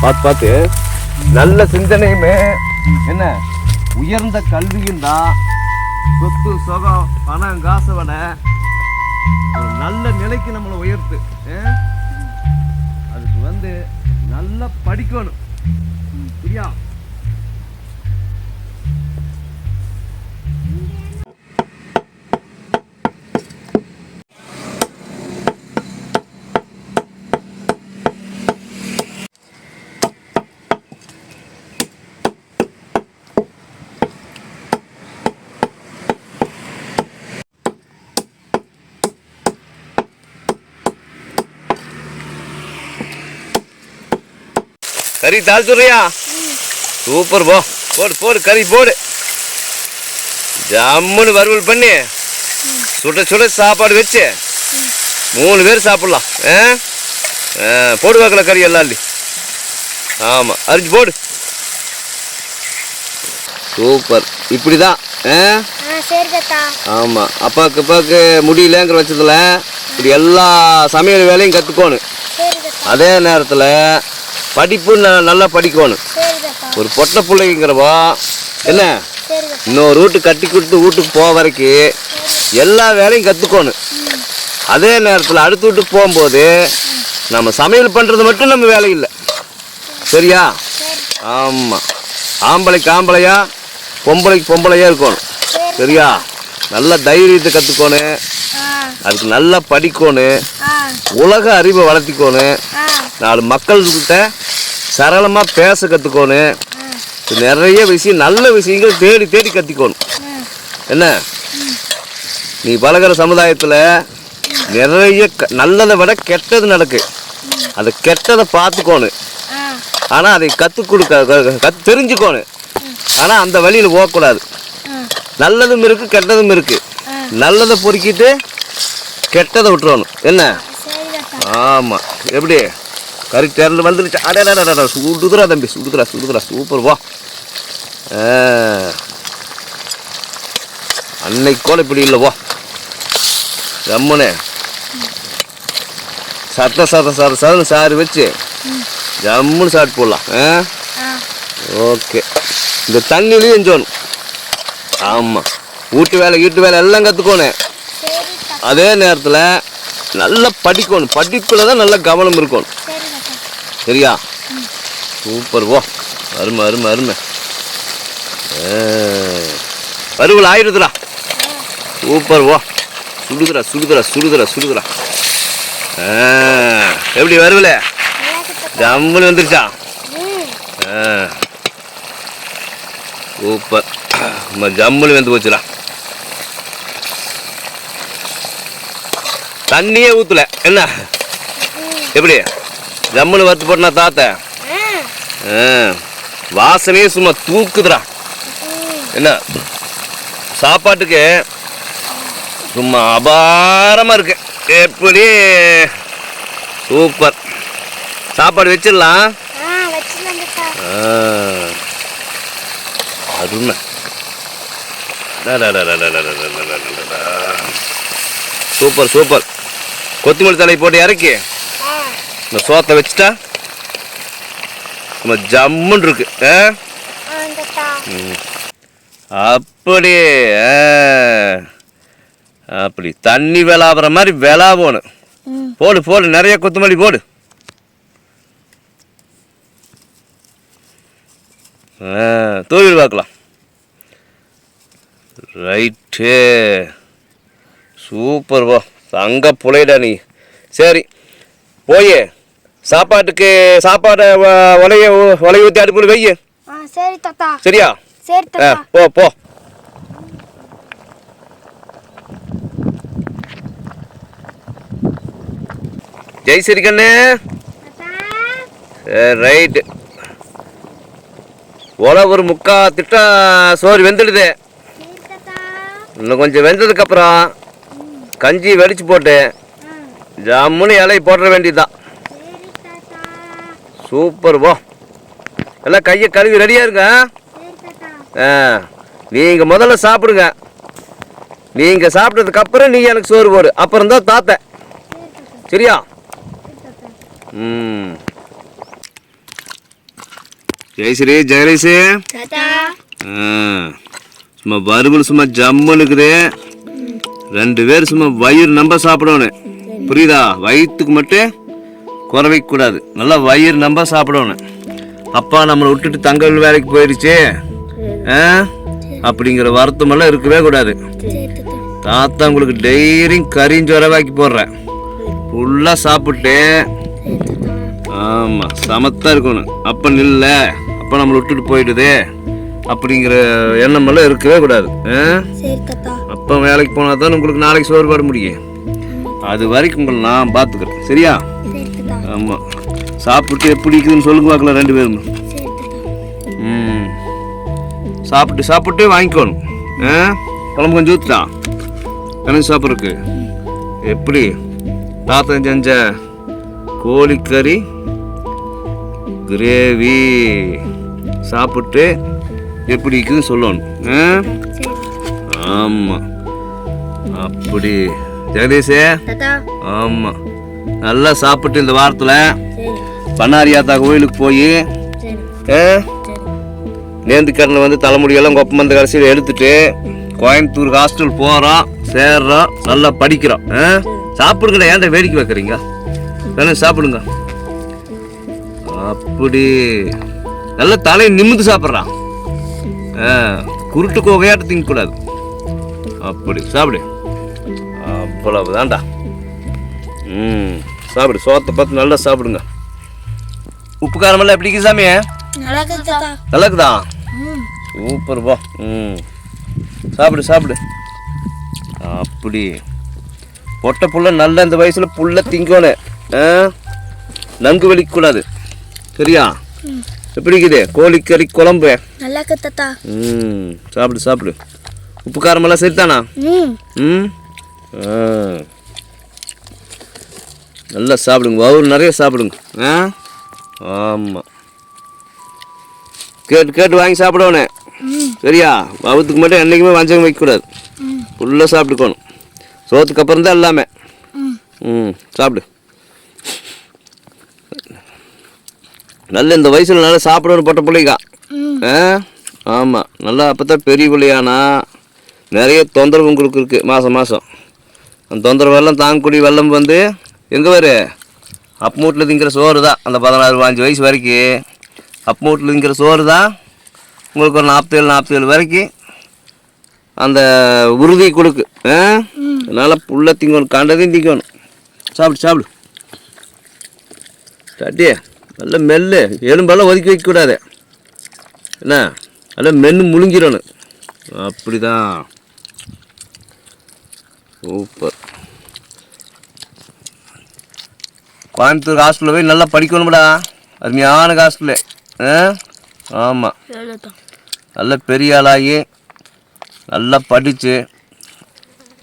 பார்த்து பார்த்து நல்ல சிந்தனையுமே. என்ன? உயர்ந்த கல்வியும் தான். சொத்து சுகம் பணம் காசவனை ஒரு நல்ல நிலைக்கு நம்மளை உயர்த்து. அதுக்கு வந்து நல்லா படிக்கணும். சரியா கறி தாழ்த்துறியா சூப்பர் போ. போடு போடு கறி போடு. ஜம்முன்னு வறுவல் பண்ணி சுட சுட சாப்பாடு வச்சு மூணு பேர் சாப்பிட்லாம். ஆ? போடுவாக்கல கறி எல்லாம் இல்லி ஆமாம் அரிஞ்சு போடு. சூப்பர். இப்படி தான் ஆமாம் அப்பாவுக்கு அப்பாவுக்கு முடியலங்கிற பட்சத்தில் இப்படி எல்லா சமையல் வேலையும் கற்றுக்கோணும் அதே நேரத்தில் படிப்பு நல்லா படிக்கணும். ஒரு பொட்டை பிள்ளைங்கிறவா? என்ன? இன்னொரு வீட்டு கட்டி கொடுத்து வீட்டுக்கு போக வரைக்கும் எல்லா வேலையும் கற்றுக்கணும் அதே நேரத்தில் அடுத்து வீட்டுக்கு போகும்போது நம்ம சமையல் பண்ணுறது மட்டும் நம்ம வேலையில்லை சரியா? ஆமாம் ஆம்பளைக்கு ஆம்பளையா பொம்பளைக்கு பொம்பளையாக இருக்கணும். சரியா? நல்ல தைரியத்தை கற்றுக்கணும் அதுக்கு நல்லா படிக்கணும். உலக அறிவை வளர்த்திக்கணும். நாலு மக்கள்கிட்ட சரளமாக பேச கற்றுக்கோணும் நிறைய விஷயம் நல்ல விஷயங்கள் தேடி தேடி கற்றுக்கோணும் என்ன? நீ பழகிற சமுதாயத்தில் நிறைய நல்லதை விட கெட்டது நடக்கு. அந்த கெட்டதை பார்த்துக்கோணும் ஆனால் அதை கற்றுக் கொடுக்க கற்று தெரிஞ்சுக்கோணும் ஆனால் அந்த வழியில் போகக்கூடாது. நல்லதும் இருக்குது கெட்டதும் இருக்குது நல்லதை பொறுக்கிட்டு கெட்டதை விட்டுறணும். என்ன? ஆமாம் எப்படி? கரெக்ட் டேரில் வந்துருச்சு. அடடா சுடுதுரா தம்பி சுடுதுரா சுடுதுரா சூப்பர் வா. அன்னைக்கோல இப்படி இல்லை வா. ரம்மனே. சத்த சத்த சத சதன சாறு வச்சு ஜம்முன்னு சாட் போடலாம். ஆ? ஓகே. இந்த தண்ணிலையும் எஞ்சோணும் ஆமாம் வீட்டு வேலை வீட்டு வேலை எல்லாம் கற்றுக்கோணும் அதே நேரத்தில் நல்லா படிக்கணும். படிப்பில் தான் நல்லா கவனம் இருக்கணும். சரியா? சூப்பர் ஓ அருமை அருமை அருமை. வருவல ஆயிடுதுடா. சூப்பர் ஓ சுடுதுரா சுடுதுரா சுடுதுரா சுடுதுரா எப்படி வருவல? ஜம்முன்னு வந்துருச்சா? சூப்பர். ஜம்முன்னு வந்து போச்சுடா. தண்ணியே ஊற்றல என்ன? எப்படி? ஜம்முன்னு வறுத்து போட்டா தாத்த வாசனையே சும்மா தூக்குதுடா என்ன சாப்பாட்டுக்கு சும்மா அபாரமாக இருக்கு எப்படி சூப்பர் சாப்பாடு வச்சிடலாம் அருமை சூப்பர் சூப்பர் கொத்தமல்லி தலை போட்டு இறக்கி இந்த சோத்தை வச்சுட்டா நம்ம ஜம்முன்னு இருக்கு. அப்படி. அப்படி தண்ணி விளாப்புற மாதிரி விளா போகணும் போடு போடு நிறைய கொத்தமல்லி போடு. தூவி பார்க்கலாம். ரைட்டு. சூப்பர் போ. தங்க புலைடா நீ. சரி போய். சாப்பாட்டுக்கு சாப்பாடு உலைய உலைய ஊற்றி அடுப்பில் வெய்ய சரி தாத்தா. சரியா? சரி ஆ போ போ. ஜெய் சிரிக்கண்ணு ரைட்டு. ஒலை ஒரு முக்கா திட்ட சோறு வெந்துடுது. இன்னும் கொஞ்சம் வெந்ததுக்கப்புறம் கஞ்சி வெடிச்சு போட்டு ஜம்முன்னு இலையை போட்டுற வேண்டியதுதான். சூப்பர் போ எல்லாம் கையை கழுவி ரெடியாக இருங்க. ஆ நீங்கள் முதல்ல சாப்பிடுங்க. நீங்கள் சாப்பிட்டதுக்கப்புறம் நீ எனக்கு சோறு போடு. அப்புறம் தான் தாத்தா. சரியா? ம். ஜெயஸ்ரீ ஆ, சும்மா வறுவல் சும்மா ஜம்முன்னு இருக்குது. ரெண்டு பேர் சும்மா வயிறு நம்ப சாப்பிடணும். புரியுதா? வயிற்றுக்கு மட்டும் குறை வைக்கக்கூடாது நல்லா வயிறு நம்ப சாப்பிடணும். அப்பா நம்மளை விட்டுட்டு தங்கல் வேலைக்கு போயிடுச்சு அப்படிங்கிற வருத்தமெல்லாம் இருக்கவே கூடாது. தாத்தா உங்களுக்கு டெய்லியும் கறிஞ்சொரவாக்கி போடுறேன். ஃபுல்லாக சாப்பிட்டு. ஆமாம் சமத்தா இருக்கணும். அப்போ நில்ல. அப்போ நம்மளை விட்டுட்டு போயிடுது. அப்படிங்கிற எண்ணமெல்லாம் இருக்கவே கூடாது. அப்போ வேலைக்கு போனால் தான் உங்களுக்கு நாளைக்கு சோறு போட முடியும். அது வரைக்கும் உங்களை நான் பார்த்துக்கிறேன் சரியா? ஆமாம் சாப்பிட்டு எப்படி இருக்குதுன்னு சொல்லுங்க பார்க்கலாம் ரெண்டு பேரும். ம். சாப்பிட்டு சாப்பிட்டு வாங்கிக்கணும். ஆ? குழம்பு கொஞ்சம் ஊற்றுடா எனக்கு சாப்பிட்றதுக்கு எப்படி? தாத்தா செஞ்ச கோழிக்கறி கிரேவி சாப்பிட்டு எப்படி இருக்குதுன்னு சொல்லணும். ஆமாம் அப்படி. ஜெகதீஷே? ஆமாம் நல்லா சாப்பிட்டு இந்த வாரத்தில் பண்ணாரியாத்தா கோயிலுக்கு போய் நேந்துக்கரனை வந்து தலைமுடியெல்லாம் கொப்ப மந்த கடைசியில் எடுத்துட்டு கோயம்புத்தூர் ஹாஸ்டல் போகிறோம் சேர்றோம் நல்லா படிக்கிறோம்? சாப்பிடுங்கடா ஏன்டா வேடிக்கை வைக்கிறீங்க வேணும் சாப்பிடுங்க. அப்படி. நல்லா தலையை நிமிந்து சாப்பிட்றான் குருட்டு கோகையாட்ட திங்கக்கூடாது. அப்படி சாப்பிடு. அவ்வளவு தான்டா ம். சாப்பிடு சோத்தை பார்த்து நல்லா சாப்பிடுங்க. உப்பு காரமெல்லாம் எப்படி இருக்கு சாமி? நல்லா இருக்குதா? ம். சூப்பர் பா. ம். சாப்பிடு சாப்பிடு. அப்படி. பொட்டை புள்ள நல்ல இந்த வயசில் புள்ள திங்கணும் நன்கு வலிக்கக்கூடாது சரியா? எப்படி இருக்குது? கோழிக்கறி குழம்பு. நல்லா தாத்தா. ம். சாப்பிடு சாப்பிடு. உப்பு காரமெல்லாம் சரிதானா? ம். ம். ஆ. நல்லா சாப்பிடுங்க வவுறு நிறைய சாப்பிடுங்க. ஆ? ஆமாம் கேட்டு கேட்டு வாங்கி சாப்பிடணும் சரியா? வவுத்துக்கு மட்டும் என்றைக்குமே வஞ்சகம் வைக்கக்கூடாது. ஃபுல்லாக சாப்பிட்டுக்கணும். சோத்துக்கு அப்புறம் தான் எல்லாமே. ம். சாப்பிடு. நல்ல இந்த வயசில் நல்லா சாப்பிடணும் பட்ட பிள்ளைக்கா. ஆ? ஆமாம் நல்லா அப்போ தான் பெரிய பிள்ளையானா நிறைய தொந்தரவு உங்களுக்கு இருக்குது மாதம் மாதம் அந்த தொந்தரவெல்லாம் தாங்கக்கூடிய வெள்ளம் வந்து எங்கே வரு அப்பமூட்டில் திங்கிற சோறு தான் அந்த பதினாறு பாஞ்சு வயசு வரைக்கும் அப்பமூட்டில் திங்கிற சோறு தான் உங்களுக்கு ஒரு நாற்பத்தேழு நாற்பத்தேழு வரைக்கும் அந்த உறுதி கொடுக்கு. அதனால் புள்ள திங்கணும் கண்டதையும் திங்கணும். சாப்பிடு சாப்பிடு. சட்டி நல்ல மெல்லு. எலும்பெல்லாம் ஒதுக்கி வைக்கக்கூடாது. என்ன? நல்லா மென்று முழுங்கிடணும். அப்படி தான் சூப்பர். கோயம்புத்தூர் ஹாஸ்டலில் போய் நல்லா படிக்கணும்டா. அருமையான ஹாஸ்டலு ஆ? ஆமாம் நல்ல பெரிய ஆளாகி நல்லா படித்து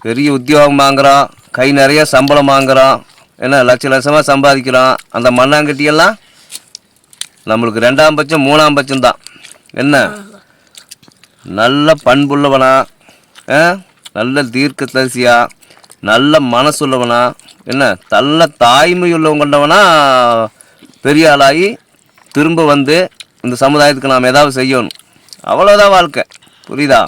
பெரிய உத்தியோகம் வாங்குறோம் கை நிறைய சம்பளம் வாங்குறோம் என்ன லட்ச லட்சமாக சம்பாதிக்கிறோம் அந்த மண்ணாங்கட்டியெல்லாம் நம்மளுக்கு ரெண்டாம் பட்சம் மூணாம் பட்சம் தான். என்ன? நல்ல பண்புள்ளவனா? நல்ல தீர்க்க தரிசியா நல்ல மனசுள்ளவனா என்ன நல்ல தாய்மை கொண்டவனா பெரிய ஆளாகி திரும்ப வந்து இந்த சமுதாயத்துக்கு நாம் ஏதாவது செய்யணும். அவ்வளோதான் வாழ்க்கை. புரியுதா?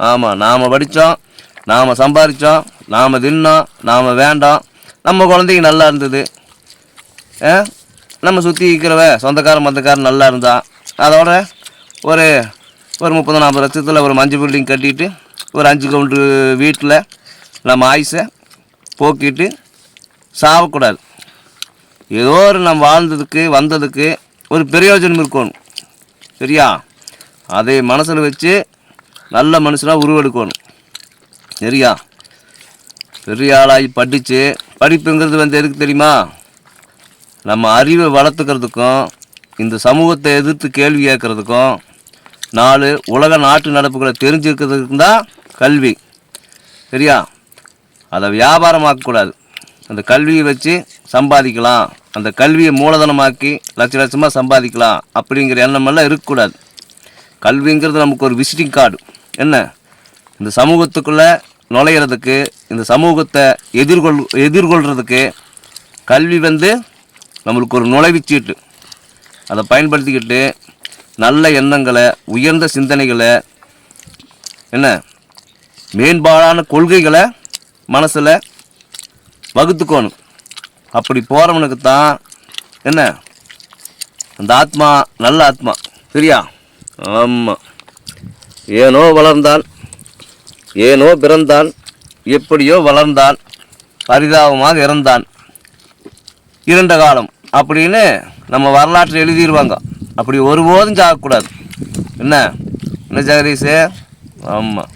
ஆமாம் நாம் படித்தோம் நாம் சம்பாதிச்சோம் நாம் தின்னோம் நாம் வேண்டாம். நம்ம குழந்தைங்க நல்லா இருந்தது. ஆ? நம்ம சுற்றி இருக்கிறவ சொந்தக்காரன் மந்தக்காரன் நல்லா இருந்தா அதோட ஒரு ஒரு முப்பது நாற்பது லட்சத்தில் ஒரு மஞ்சள் பில்டிங் கட்டிட்டு ஒரு அஞ்சு கவுண்டர் வீட்டில் நம்ம ஆயுசை போக்கிட்டு சாவக்கூடாது. ஏதோ ஒரு நம்ம வாழ்ந்ததுக்கு வந்ததுக்கு ஒரு பிரயோஜனம் இருக்கணும். சரியா? அதை மனசில் வச்சு நல்ல மனுஷனாக உருவெடுக்கணும். சரியா? பெரிய ஆளாகி படித்து படிப்புங்கிறது வந்து எதுக்கு தெரியுமா? நம்ம அறிவை வளர்த்துக்கிறதுக்கும் இந்த சமூகத்தை எதிர்த்து கேள்வி கேட்குறதுக்கும் நாலு உலக நாட்டு நடப்புகளை தெரிஞ்சுக்கிறதுக்கும் தான் கல்வி. சரியா? அதை வியாபாரமாக்கக்கூடாது. அந்த கல்வியை வச்சு சம்பாதிக்கலாம். அந்த கல்வியை மூலதனமாக்கி லட்ச லட்சமாக சம்பாதிக்கலாம் அப்படிங்கிற எண்ணமெல்லாம் இருக்கக்கூடாது. கல்விங்கிறது நமக்கு ஒரு விசிட்டிங் கார்டு என்ன? இந்த சமூகத்துக்குள்ளே நுழையிறதுக்கு இந்த சமூகத்தை எதிர்கொள் எதிர்கொள்கிறதுக்கு கல்வி வந்து நம்மளுக்கு ஒரு நுழைவுச்சீட்டு அதை பயன்படுத்திக்கிட்டு நல்ல எண்ணங்களை உயர்ந்த சிந்தனைகளை என்ன? மேம்பாடான கொள்கைகளை மனசில் வகுத்துக்கோணும். அப்படி போகிறவனுக்கு தான் என்ன? அந்த ஆத்மா நல்ல ஆத்மா. சரியா? ஆமாம் ஏனோ வளர்ந்தான் ஏனோ பிறந்தான் எப்படியோ வளர்ந்தான் பரிதாபமாக இறந்தான் இருண்ட காலம் அப்படின்னு நம்ம வரலாற்றில் எழுதிடுவாங்க அப்படி ஒருபோதும் சாகக்கூடாது என்ன? என்ன ஜெகதீஷே ஆமாம்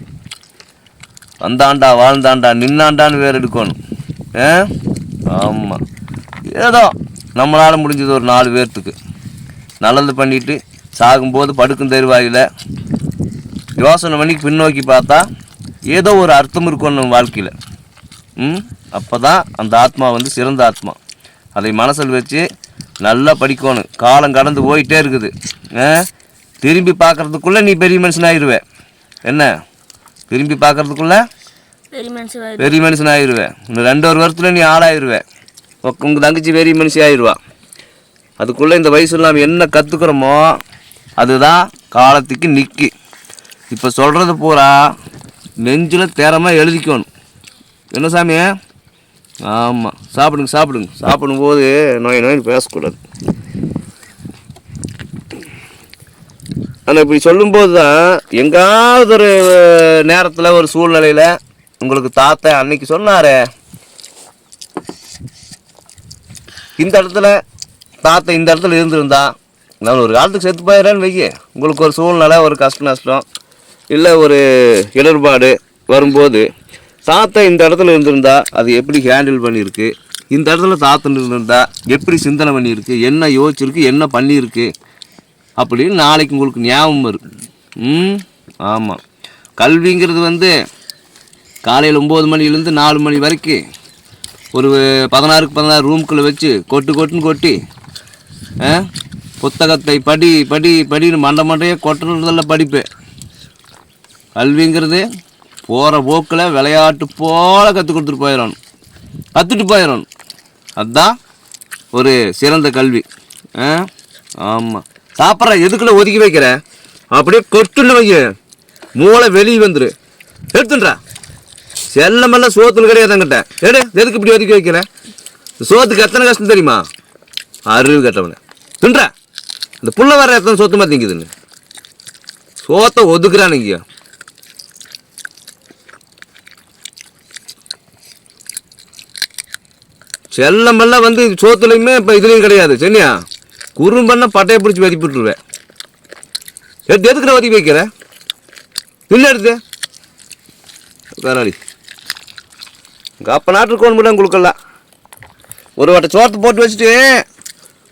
வந்தாண்டா வாழ்ந்தாண்டா நின்னாண்டான்னு வேறு எடுக்கணும். ஆ? ஆமாம் ஏதோ நம்மளால் முடிஞ்சது ஒரு நாலு பேர்த்துக்கு. நல்லது பண்ணிவிட்டு சாகும்போது படுக்கும் தெருவாயில். யோசனை பண்ணி பின்னோக்கி பார்த்தா ஏதோ ஒரு அர்த்தம் இருக்கும் நம்ம வாழ்க்கையில். ம்? அப்போ தான் அந்த ஆத்மா வந்து சிறந்த ஆத்மா. அதை மனசில் வச்சு நல்லா படிக்கணும். காலம் கடந்து போயிட்டே இருக்குது. ஆ? திரும்பி பார்க்கறதுக்குள்ளே நீ பெரிய மனுஷன் ஆயிடுவே என்ன? திரும்பி பார்க்கறதுக்குள்ளே பெரிய மனுஷன் மனுஷன் ஆயிடுவேன் இன்னும் ரெண்டு ஒரு வருஷத்தில் நீ ஆளாயிருவேன் உங்கள் தங்கச்சி பெரிய மனுஷி ஆயிடுவா அதுக்குள்ளே இந்த வயசுல நாம் என்ன கற்றுக்குறோமோ அதுதான் காலத்துக்கு நிற்கி இப்போ சொல்கிறது பூரா நெஞ்சில் தேரமாக எழுதிக்கணும். என்ன சாமி ஆமாம் சாப்பிடுங்க சாப்பிடுங்க. சாப்பிடும்போது நோய் நோயின்னு பேசக்கூடாது. ஆனால் இப்படி சொல்லும்போது தான் எங்காவது ஒரு நேரத்தில் ஒரு சூழ்நிலையில் உங்களுக்கு தாத்தா அன்னைக்கு சொன்னாரே. இந்த இடத்துல தாத்தா இந்த இடத்துல இருந்திருந்தா நான் ஒரு காலத்துக்கு செத்து போயிடறேன்னு வைக்க உங்களுக்கு ஒரு சூழ்நிலை ஒரு கஷ்ட நஷ்டம் இல்லை ஒரு இடர்பாடு வரும்போது தாத்தா இந்த இடத்துல இருந்திருந்தா அது எப்படி ஹேண்டில் பண்ணியிருக்கு? இந்த இடத்துல தாத்தன் இருந்திருந்தா எப்படி சிந்தனை பண்ணியிருக்கு? என்ன யோசிச்சிருக்கு? என்ன பண்ணியிருக்கு? அப்படின்னு நாளைக்கு உங்களுக்கு ஞாபகம் வரும். ம்? ஆமாம் கல்விங்கிறது வந்து காலையில் ஒம்பது மணிலேருந்து நாலு மணி வரைக்கும் ஒரு பதினாறுக்கு பதினாறு ரூம்குள்ளே வச்சு கொட்டு கொட்டுன்னு கொட்டி ஆ, புத்தகத்தை படி படி படின்னு மண்டை மண்டையே கொட்டுறதில்ல படிப்பேன். கல்விங்கிறது போகிற போக்கில் விளையாட்டு போல் கற்றுக் கொடுத்துட்டு போயிடணும். கற்றுட்டு போயிடணும். அதுதான் ஒரு சிறந்த கல்வி. ஆ? ஆமாம் சாப்பிட்ற எதுக்குள்ள ஒதுக்கி வைக்கிற? அப்படியே கொட்டுன்னு வைக்க மூளை வெளியே வந்துரு. எடுத்துன்றா. செல்லமெல்லாம் சோத்துல கிடையாது என்கிட்ட. எடு எதுக்கு இப்படி ஒதுக்கி வைக்கிற? சோத்துக்கு எத்தனை கஷ்டம் தெரியுமா? அறிவு கட்டவன. தின்றா. இந்த புள்ள வர எத்தனை சொத்துமா திங்குதுன்னு. சோத்தை ஒதுக்குறானுங்க செல்லமெல்லாம் வந்து சோத்துலையுமே இப்போ இதுலேயும் கிடையாது சரியா? குறும்பண்ண பட்டையை பிடிச்சி வெதி விட்டுருவேன் எடுத்து எதுக்குற ஒதுக்கி வைக்கிற இல்லை எடுத்து. வேறாளி இங்கே அப்போ நாட்டுக்கு ஒன்று மட்டும் கொடுக்கலாம் ஒரு வட்ட சோத்தை போட்டு வச்சுட்டு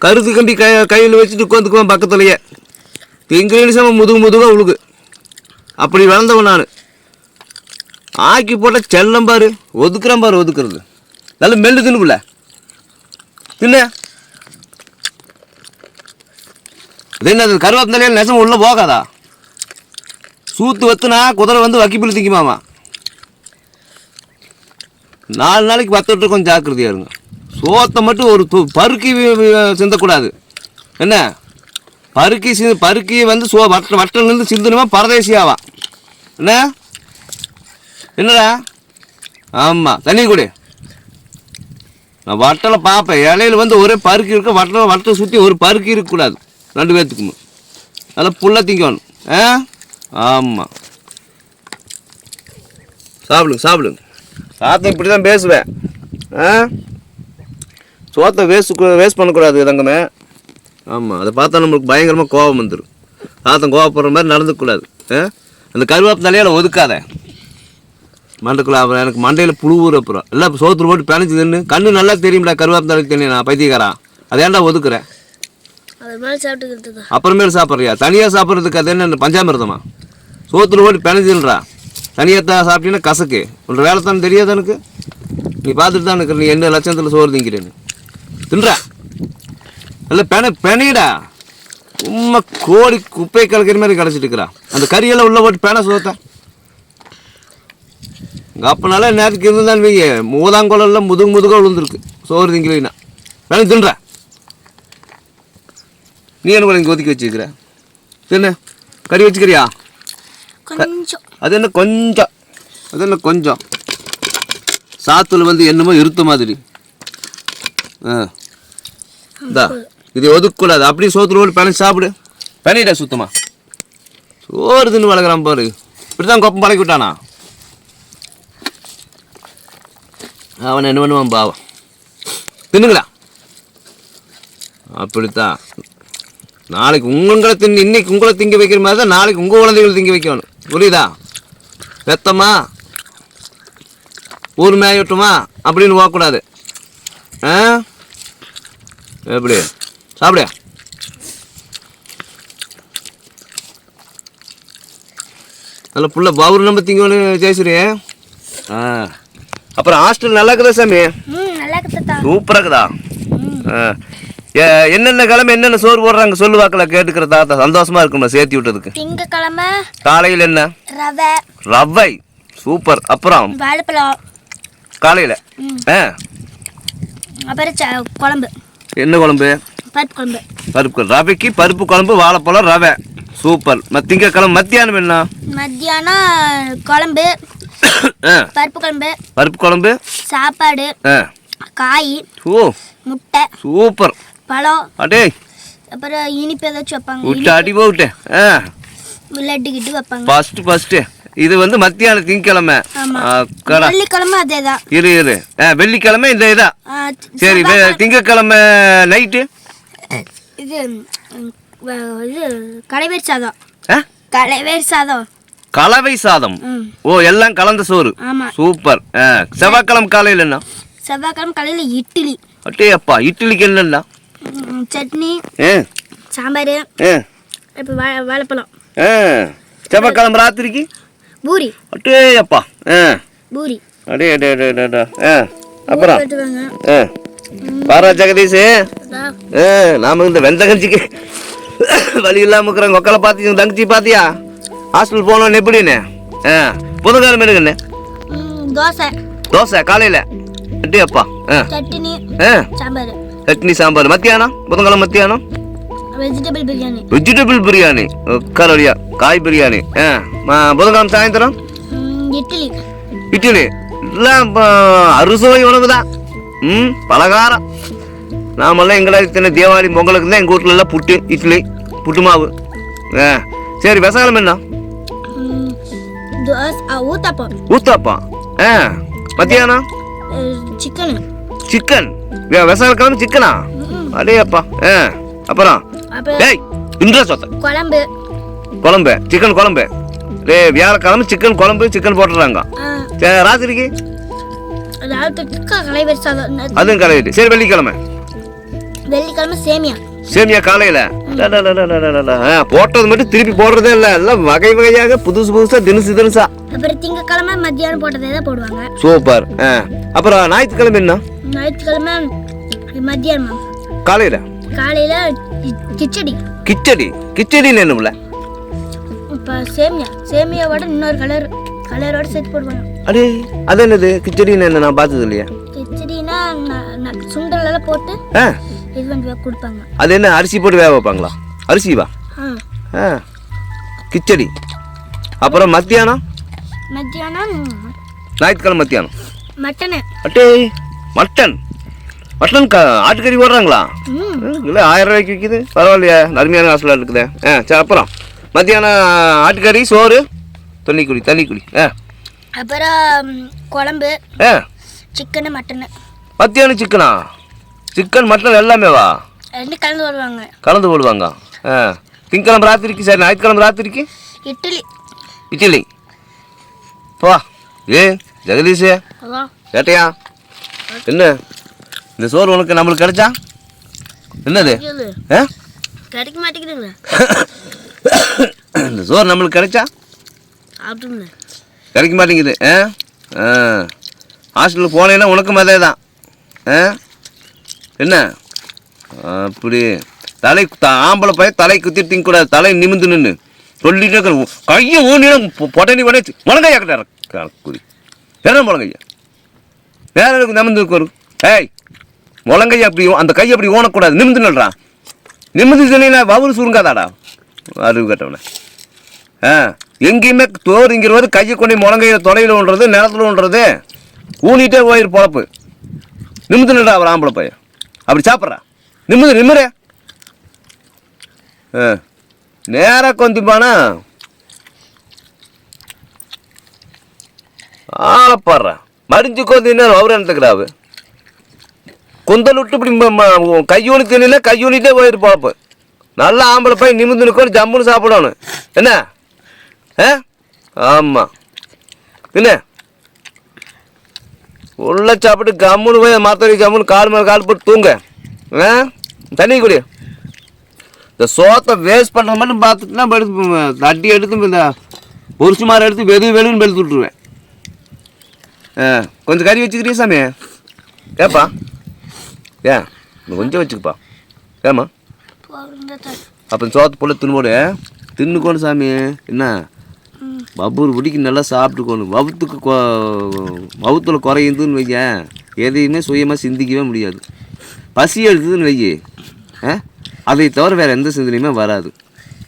கருத்து கம்பி கை கையில் வச்சுட்டு உட்காந்துக்குவேன் பக்கத்துலையே. திங்கிற சம முதுகு முதுகாக உழுகு. அப்படி வளர்ந்தவன் நான். ஆக்கி போட்ட செல்லம் பாரு ஒதுக்குறேன் பாரு ஒதுக்குறது. நல்ல மெல்லு தின்னுப்புல தின்ன இது என்ன கருவாத்தலையில் நெசம் உள்ளே போகாதா? சூத்து வத்துனா குதிரை வந்து வக்கிப்பில் திங்குமாமா நாலு நாளைக்கு பத்து கொஞ்சம் ஜாக்கிரதையா இருங்க. சோத்தை மட்டும் ஒரு பருக்கி சிந்தக்கூடாது. என்ன? பருக்கி சி பருக்கி வந்து சோ வட்ட வட்டலேருந்து சிந்தனுமா பரதேசியாவா? என்ன? என்னடா? ஆமாம் தண்ணி கொடு. நான் வட்டலை பார்ப்பேன். இலையில வந்து ஒரே பருக்கி இருக்க வட்டலை வட்டலை சுற்றி ஒரு பருக்கி இருக்கக்கூடாது. ரெண்டு பேர்த்துக்குமே நல்லா புல்ல திங்கணும். ஆ? ஆமாம் சாப்பிடுங்க சாப்பிடுங்க. சாத்தம் இப்படி தான் பேசுவேன். ஆ? சோத்தை வேஸ்ட் வேஸ்ட் பண்ணக்கூடாது தங்கமே. ஆமாம் அதை பார்த்தா நம்மளுக்கு பயங்கரமாக கோபம் வந்துடும் சாத்தம் கோவப்படுற மாதிரி நடந்துக்கூடாது ஆ? அந்த கருவேப்பு தலையால் ஒதுக்காத. மண்டக்குள்ள அப்புறம் எனக்கு மண்டையில் புழு ஊற அப்புறம் எல்லாம் சோத்துல போட்டு பிணைச்சி தின்னு கண்ணு நல்லா தெரியும்டா கருவேப்பு தலை தண்ணி நான் பைத்தியக்காரா? அதை ஏன்டா ஒதுக்குறேன் அது மேலே சாப்பிட்டுக்கிறது தான் அப்புறமேல் சாப்பிட்றியா? தனியாக சாப்பிட்றதுக்கு அது என்ன பஞ்சாமிர்தமா? சோத்துல ஓடி பிணைஞ்சில்றா தனியாக தான் சாப்பிட்டீங்கன்னா கசக்கு. உன்னோட வேலை தானே தெரியாது எனக்கு. நீ பார்த்துட்டு தான் இருக்கிற நீ என்ன லட்சத்தில் சோறு திங்கிறேன்னு. தின்றா? இல்லை பெண பெணிடா சும்மா கோடி குப்பை கலக்கிற மாதிரி கிடச்சிட்டு இருக்கிறா. அந்த கறியெல்லாம் உள்ள போட்டு பெண சோத்த. எங்கள் அப்பனால நேரத்துக்கு இருந்தான்னு வைங்க மூதாங்குளம்லாம் முதுகு முதுகாக விழுந்துருக்கு. சோறு திங்கலைன்னா. வேணா தின்றா? நீ என்ன இங்கே ஒதுக்கி வச்சுக்கிற என்ன? கறி வச்சுக்கிறியா? அது என்ன கொஞ்சம்? அது என்ன கொஞ்சம்? சாத்துல வந்து என்னமோ இருத்த மாதிரி. ஆ. இந்தா இதை ஒதுக்கக்கூடாது அப்படியே சோத்துல போட்டு பிணைச்சு சாப்பிடு. பிணைடா சுத்தமா. சோறு தின்னு வளர்க்குறான் பாரு. இப்படி தான் கொப்பம் பழக்கி விட்டானா? அவன் என்ன பண்ணுவான் பாவம். தின்னுங்களா? அப்படித்தான். நாளைக்கு உங்களை தின்னு இன்னைக்கு உங்களை திங்க வைக்கிற மாதிரி தான் நாளைக்கு உங்கள் குழந்தைகள் திங்க வைக்கணும். புரியுதா? வெத்தமா ஊர் மேயட்டுமா அப்படின்னு போகக்கூடாது ஆ? எப்படி? சாப்பிடு. நல்ல புள்ள பவுர் நம்ம திங்கணும் ஜெயஸ்ரீ ஆ. அப்புறம் ஹாஸ்டல் நல்லா இருக்குதா சாமி? சூப்பராக இருக்குதா? ஆ. என்னென்ன கிழமை என்னென்ன சோறு போடுறாங்க சொல்லு வாக்கில் கேட்டுக்கிறதா சந்தோஷமா இருக்கும்ல சேர்த்தி விட்டதுக்கு. திங்கக்கிழமை காலையில் என்ன? ரவை. ரவை. சூப்பர். அப்புறம்? வாழைப்பழம். காலையில்? ஆ. அப்புறம் குழம்பு. என்ன குழம்பு? பருப்பு குழம்பு. பருப்பு ரவைக்கு பருப்பு குழம்பு வாழைப்பழம் ரவை. சூப்பர். திங்கக்கிழமை மத்தியானம் என்ன? மத்தியானம் குழம்பு. பருப்பு குழம்பு. பருப்பு குழம்பு? சாப்பாடு. காய். ஓ. முட்டை. சூப்பர். பழம். அடே. அப்புறம் இனிப்பு ஏதாச்சும் வைப்பாங்க. விட்டு அடி போவிட்டு ஆ. லட்டு கிட்டு வைப்பாங்க. ஃபஸ்ட்டு ஃபஸ்ட்டு இது வந்து மத்தியானம் திங்கக்கிழமை. வெள்ளிக்கிழமை அதே தான் இரு இரு. ஆ வெள்ளிக்கிழமை இந்த இதா சரி திங்கட்கிழமை நைட்டு இது இது கலைவேர் சாதம். கலைவேர் சாதம். கலவை சாதம். ஓ எல்லாம் கலந்த சோறு. சூப்பர். செவ்வாய்க்கிழமை காலையில் என்ன? செவ்வாய்க்கிழமை காலையில் இட்லி. அட்டே அப்பா இட்லிக்கு என்னென்ன? சட்னி சாம்பார் இப்போ வாழைப்பழம். செவ்வாய்க்கிழமை ராத்திரிக்கு? பூரி. அட்டே அப்பா பூரி. அடே அடே அடே அடே, ஆ அப்புறம்? ஆ பாரா ஜெகதீஷ். நாம இந்த வெந்தகஞ்சிக்கு வழி இல்லாம இருக்கிற ஒக்கலை பார்த்து தங்கச்சி பார்த்தியா ஹாஸ்டல் போனோன்னு எப்படின்னு? ஆ புதன்கிழமை இருக்குண்ணே தோசை. தோசை காலையில். அட்டே அப்பா ஆ சட்னி ஆ சாம்பார். சட்னி சாம்பார் மத்தியானம்? புதன்கிழமை மத்தியானம்? வெஜிடபிள் பிரியாணி வெஜிடபிள் பிரியாணி கலோரியா. காய் பிரியாணி ஆ புதன்கிழமை சாயந்தரம்? இட்லி. இட்லி. எல்லாம் அறுசுவை உணவு தான் ம் பலகாரம். நாமெல்லாம் எங்களை இத்தனை தீபாவளி பொங்கலுக்கு தான் எங்கள் வீட்டில் எல்லாம் புட்டு இட்லி புட்டு மாவு. ஆ சரி விசாலம் என்ன? ஆ, ஊத்தாப்பம். ஊத்தாப்பா ஆ மத்தியானம்? சிக்கனு. சிக்கன். விசாலக்கிழமை சிக்கனா? அடே அப்பா ஆ அப்புறம்? டேய் இன்றா சொத்த. குழம்பு. குழம்பு சிக்கன் குழம்பு. டேய் வியாழக்கிழமை சிக்கன் குழம்பு சிக்கன் போட்டுறாங்க. சரி, ராத்திரிக்கு? அதுவும் கலையிட்டு சரி வெள்ளிக்கிழமை. வெள்ளிக்கிழமை சேமியா. சேமியா காலையில். போட்டது மட்டும் திருப்பி போடுறதே இல்லை. எல்லாம் வகை வகையாக புதுசு புதுசாக தினசு தினசா. அப்புறம் திங்கக்கிழமை மத்தியானம் போட்டதே தான் போடுவாங்க. சூப்பர். அப்புறம் ஞாயிற்றுக்கிழமை என்ன? ஞாயிற்றுக்கிழமை மத்தியானம். காலையில்? காலையில் கிச்சடி. கிச்சடி. கிச்சடின்னு என்னமில்ல இப்போ சேமியா. சேமியாவோட இன்னொரு கலர் கலரோட சேர்த்து போடுவாங்க. அடே அது என்னது? கிச்சடின்னு என்ன நான் பார்த்தது இல்லையா. கிச்சடினா ந- ந- சுண்டல் எல்லாம் போட்டு இது பண்ணி கொடுப்பாங்க. அது என்ன அரிசி போட்டு வேக வைப்பாங்களா? அரிசி வா. ஆ. கிச்சடி. அப்புறம் மத்தியானம்? மத்தியானம் ஞாயிற்றுக்கிழமை மத்தியானம். மட்டனு. அட்டே மட்டன். மட்டன் க ஆட்டுக்கறி போடுறாங்களா? இல்லை ஆயிரம் ரூபாய்க்கு விற்கிது பரவாயில்லையா அருமையான ஹாஸ்டலாக இருக்குதே. ஆ சரி அப்புறம் மத்தியானம் ஆட்டுக்கறி சோறு தண்ணி குடி தண்ணி குடி ஆ. அப்புறம் குழம்பு ஆ. Chicken mutton. மத்தியானம் சிக்கனா? சிக்கன் மட்டன் எல்லாமே வா? ரெண்டு கலந்து வருவாங்க. கலந்து போடுவாங்க. ஆ. திங்கக்கிழமை ராத்திரிக்கு சரி ஞாயிற்றுக்கிழமை ராத்திரிக்கு? இட்லி. இட்லி. பா ஏ ஜெகதீஷே. கேட்டையா என்ன? இந்த சோறு உனக்கு நம்மளுக்கு கிடைச்சா? என்னது? கிடைக்க மாட்டேங்குதுங்களா இந்த சோறு நம்மளுக்கு கிடைச்சா? கிடைக்க மாட்டேங்குது. ஆ? ஆ. ஹாஸ்டலுக்கு போனேன்னா உனக்கும் அதே தான் ஆ? என்ன? அப்படி. தலை ஆம்பளை பையன் தலை குத்தி திங்கக்கூடாது. தலை நிமிந்து நின்று சொல்லிட்டு இருக்கிற கையை ஊனிடும். பொட்டனி உடனே முழங்கையா கிட்ட குறி என்ன முழங்கையா? வேற எனக்கு நிமிந்து வரும் ஏய் முழங்கையா அப்படி அந்த கையை அப்படி ஊனக்கூடாது. நிமிந்து நில்றான் நிமிந்து சொன்னீங்கன்னா வவுறு சுருங்காதாடா? அறிவு கேட்டவனே. ஆ எங்கேயுமே தோறுங்கிறவர் கையை கொண்டு முழங்கையில் தொலைவில் ஒன்றது நிலத்துல ஒன்றது ஊனிட்டே போயிரு பொழப்பு. நிமிந்து நின்றா அவர் ஆம்பளை பையன். அப்படி சாப்பிட்றா? நிமிந்து நிமிரு ஆ. நேராக கொந்திப்பானா ஆளப்பாடுறா மடிஞ்சு கொந்தினா அவர் என்னத்துக்கிறாவு குந்தல் விட்டு இப்படி கையூனி தின்னா கையூனிட்டே போயிட்டு பொழப்பு நல்ல ஆம்பளை போய் நிமிந்து நிற்கணும் ஜம்முன்னு சாப்பிடணும். என்ன? ஆ? ஆமாம் என்ன? உள்ள சாப்பிட்டு கம்முன்னு போய் மரத்தடி கம்முன்னு கால் மேலே கால் போட்டு தூங்க. ஆ? தண்ணி குடி. இந்த சோத்தை வேஸ்ட் பண்ணுற மட்டும் பார்த்துட்டுனா எடுத்து தட்டி எடுத்து இந்த பொரிச்சு மாதிரி எடுத்து வெது வெளுன்னு வெளுத்து விட்ருவேன் ஆ கொஞ்சம் கறி வச்சுக்கிறியா சாமி? ஏப்பா ஏன் இன்னும் கொஞ்சம் வச்சுக்கப்பா. ஏம்மா? அப்போ சோத்து போல தின்னு தின்னுக்கோணும் சாமி. என்ன? பப்பூர் பிடிக்கு நல்லா சாப்பிட்டுக்கணும். வவுத்துக்கு வவுத்தில் குறையுதுன்னு வைக்க எதையுமே சுயமாக சிந்திக்கவே முடியாது. பசி எடுத்ததுன்னு வையி. ஆ? அதை தவிர வேறு எந்த சிந்தனையுமே வராது.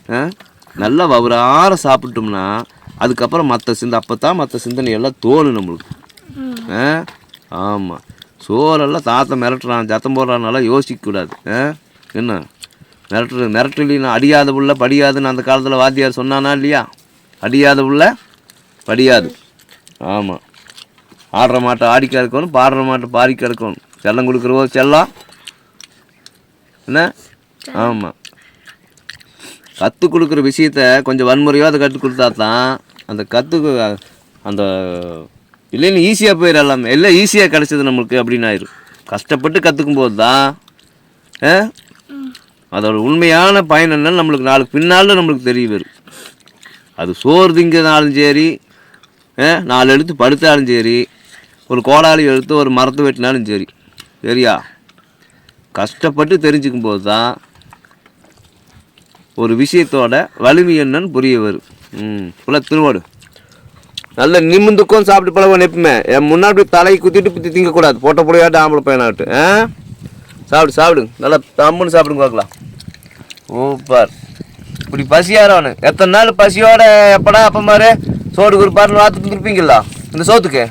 ஆ? நல்லா வவுறார சாப்பிட்டோம்னா அதுக்கப்புறம் மற்ற சிந்த அப்போ தான் மற்ற சிந்தனை எல்லாம் தோணும் நம்மளுக்கு. ஆ? ஆமாம் சோறெல்லாம் தாத்தா மிரட்டுறான் சத்தம் போடுறானால யோசிக்கக்கூடாது என்ன? மிரட்டு மிரட்டுலாம் அடியாத புள்ள படியாதுன்னு அந்த காலத்தில் வாத்தியார் சொன்னானா இல்லையா? அடியாத உள்ள படியாது. ஆமாம் ஆடுற மாட்டை ஆடிக்க இருக்கணும் பாடுற மாட்டை பாடிக்க இருக்கணும் செல்லம் கொடுக்குறவோ செல்லம். என்ன? ஆமாம் கற்றுக் கொடுக்குற விஷயத்த கொஞ்சம் வன்முறையாக அதை கற்றுக் கொடுத்தா தான் அந்த கற்றுக்கு அந்த இல்லைன்னு ஈஸியாக போயிடலாம். எல்லாம் ஈஸியாக கிடச்சிது நம்மளுக்கு அப்படின்னு ஆயிரும். கஷ்டப்பட்டு கற்றுக்கும் போது தான் ஆ, அதோட உண்மையான பயன் என்னன்னு நம்மளுக்கு நாளுக்கு பின்னால் நம்மளுக்கு தெரிய வரும். அது சோறு திங்கிறதுனாலும் சரி ஆ, நாலு எழுத்து படுத்தாலும் சரி ஒரு கோடாலி எழுத்து ஒரு மரத்தை வெட்டினாலும் சரி சரியா? கஷ்டப்பட்டு தெரிஞ்சுக்கும் போது தான் ஒரு விஷயத்தோட வலிமை என்னன்னு புரிய வரும் ம் ஃபுல்லாக திருவாடு. நல்ல நிமிந்துக்கும் சாப்பிட்டு பழகணும் எப்பவுமே. என் முன்னாடி தலையை குத்திட்டு குத்தி திங்கக்கூடாது. போட்ட புள்ளையாட்டு ஆம்பளை பையனாட்டு ஆ? சாப்பிடு சாப்பிடுங்க நல்லா தம்முன்னு சாப்பிடுங்க பார்க்கலாம். சூப்பர். இப்படி பசியாரவனு எத்தனை நாள் பசியோட எப்படா அப்போ மாதிரி சோறு கொடுப்பாருன்னு வாத்துட்டு இருப்பீங்களா இந்த சோத்துக்கு.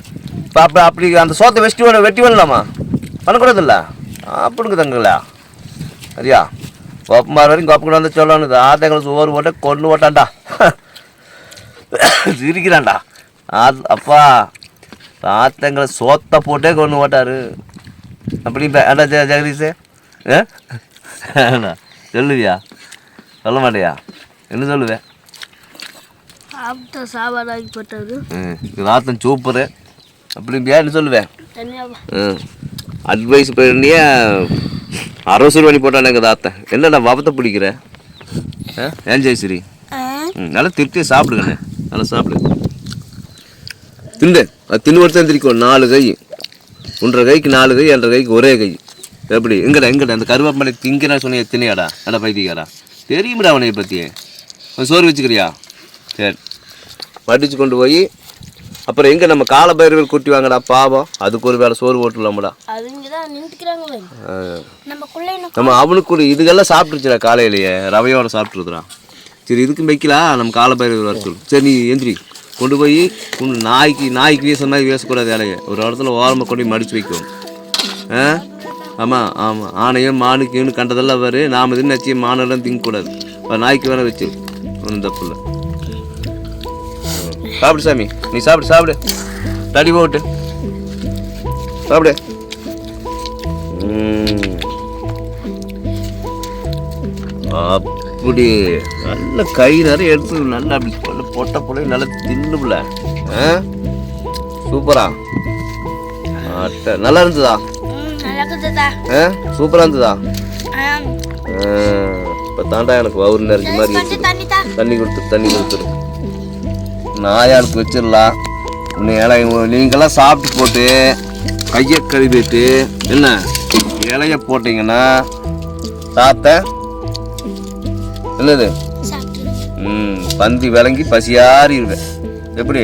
இப்போ அப்போ அப்படி அந்த சோத்தை வெட்டி வேணும் வெட்டி வேணலாமா? பண்ணக்கூடாதுல்ல? அப்படிங்க தங்கங்களா. சரியா? கோப்பமார் வரைக்கும் கோப்பம் வந்து சொல்லணும். ஆத்தங்களை சோறு போட்டு கொண்டு போட்டான்டா. சிரிக்கிறான்டா. ஆத் அப்பா ஆத்தங்களை சோத்தை போட்டே கொண்டு போட்டாரு. அப்படி ஏண்டா ஜெகதீஷ்? சொல்லுவியா? சொல்ல மாட்டியா? என்ன சொல்லுவேன் சாப்பிட்ட சாப்பாடு ஆகி போட்டது. ம் இது ஆத்தம் சூப்பரு. அப்படி என்ன சொல்லுவேன் அட்வைஸ் பண்ணியே அரசூர் பண்ணி போட்டானே எங்கள் தாத்தன் என்னடா வபத்தை பிடிக்கிற? ஏன் ஜெயஸ்ரீ? நல்லா திருப்தியாக சாப்பிடுங்கண்ணே. நல்லா சாப்பிடு. திண்டு அது தின்னு வருஷம் திரிக்கும். நாலு கை. ஒன்றரை கைக்கு நாலு கை ரெண்டரை கைக்கு ஒரே கை. எப்படி? எங்கடா எங்கடா? அந்த கருவேப்பிலை திங்கிறா சொன்னிய தினையாடா அடா பைத்தியக்காரா? தெரியுமிடா அவனை பற்றி சோறு வச்சுக்கிறியா? சரி. வடிச்சு கொண்டு போய் அப்புறம் எங்கே நம்ம காலபைரவர் கூட்டி வாங்கடா பாவம். அதுக்கு ஒரு வேளை சோறு இன்னும் நம்ம அவனுக்கு கூட இதுக்கெல்லாம் சாப்பிட்டுருச்சுடா காலையிலேயே. ரவையோட சாப்பிட்ருக்குறான் சரி இதுக்கும் வைக்கலாம் நம்ம காலபைரவர் வர சொல்லு. சரி நீ எந்திரி. கொண்டு போய் நாய்க்கு நாய்க்கு வீச மாதிரி வீசக்கூடாது வேலையை. ஒரு இடத்துல ஓரமாக கொண்டு போய் மடிச்சு வைக்கும் ஆ? ஆமாம் ஆமாம் ஆணையும் மானுக்குன்னு கண்டதெல்லாம் வரு நாம் இது நச்சு மானெல்லாம் திங்கக்கூடாது? நாய்க்கு வேற வச்சு. ஒன்றும் தப்பு இல்லை சாப்பிடு சாமி. நீ சாப்பிடு சாப்பிடு. தடி போட்டு. சாப்பிடு. அப்படி. நல்ல கை நிறைய எடுத்து நல்லா அப்படி போட்டு பொட்ட பிள்ளை நல்லா தின்னுல சூப்பரா. நல்லா இருந்ததா? சூப்பரா இருந்ததா? இப்போ தாண்டா எனக்கு வவுறு நிறைஞ்ச மாதிரி தண்ணி தா தண்ணி கொடுத்துரு நாயாளுக்கு வச்சிடலாம். உன்னை இலை நீங்களாம் சாப்பிட்டு போட்டு கையை கழுவிட்டு என்ன? இலைய போட்டீங்கன்னா சாப்பிட்ட என்னது? ம் பந்தி விளங்கி பசியாறிடுவேன் எப்படி?